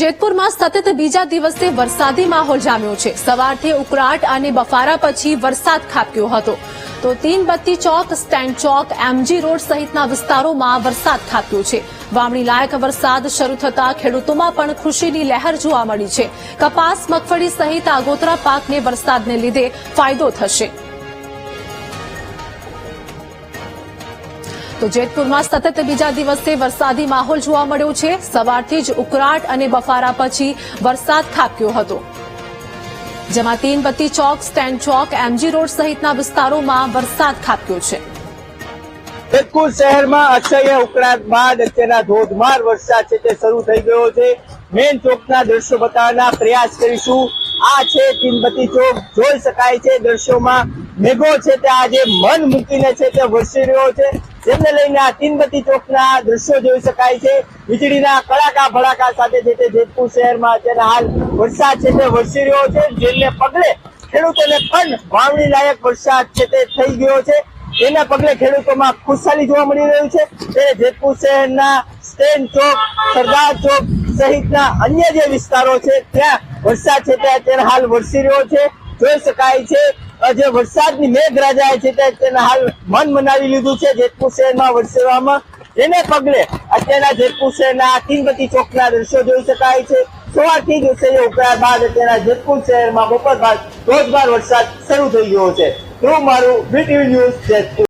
જેતપુરમાં સતત બીજા દિવસે વરસાદી માહોલ જામ્યો છે. સવારથી ઉકળાટ અને બફારા પછી વરસાદ ખાબક્યો હતો. તો તીનબત્તી ચોક, સ્ટેન્ડ ચોક, એમજી રોડ સહિતના વિસ્તારોમાં વરસાદ ખાબક્યો છે. વાવણી લાયક વરસાદ શરૂ થતા ખેડૂતોમાં પણ ખુશીની લહેર જોવા મળી છે. કપાસ, મગફળી સહિત આગોતરા પાકને વરસાદને લીધે ફાયદો થશે. તો જેતપુરમાં સતત બીજા દિવસે વરસાદી માહોલ જોવા મળ્યો છે. સવારથી જ ઉકળાટ અને બફારા પછી વરસાદ ખાબક્યો હતો. જેમાં તીનબત્તી ચોક સ્ટેન્ડ ચોક, એમજી રોડ સહિતના વિસ્તારોમાં વરસાદ ખાબક્યો છે. જેતપુર શહેરમાં અસહ્ય ઉકળાટ બાદ અત્યારના ધોધમાર વરસાદ છે તે શરૂ થઈ ગયો છે. મેન ચોકના દ્રશ્યો બતાવવાના પ્રયાસ કરીશું. આ છે તીનબત્તી ચોક. જોઈ શકાય છે દ્રશ્યોમાં મેઘો છે તે આજે મન મૂકીને છે તે વરસી રહ્યો છે. જેને લઈને આ તીનબત્તી ચોકના દ્રશ્યો જોઈ શકાય છે. વીજળીના કડાકા ભડાકા સાથે જે તે જેતપુર શહેરમાં અત્યારે હાલ વરસાદ છે તે વરસી રહ્યો છે. જેને પગલે ખેડૂતોને પણ વાવણી લાયક વરસાદ છે તે થઈ ગયો છે. તેના પગલે ખેડૂતોમાં ખુશાલી જોવા મળી રહ્યું છે. ત્યારે જેતપુર શહેરના સ્ટેન્ડ ચોક, સરદાર ચોક સહિતના અન્ય જે વિસ્તારો છે, ત્યાં વરસાદ છે તે અત્યારે હાલ વરસી રહ્યો છે. જોઈ શકાય છે જે વરસાદની મેઘરાજા છે તેના હાલ મન મનાવી લીધું છે જેતપુર શહેરમાં વરસેવામાં. તેને પગલે અત્યારના જેતપુર શહેરના તીનબત્તી ચોકના દ્રશ્યો જોઈ શકાય છે. સવારથી જ ઉછેરી ઉકળાટ બાદ અત્યારના જેતપુર શહેરમાં બપોર બાદ ધોધમાર વરસાદ શરૂ થઈ ગયો છે. તો મારું બીટીવી ન્યૂઝ જેતપુર.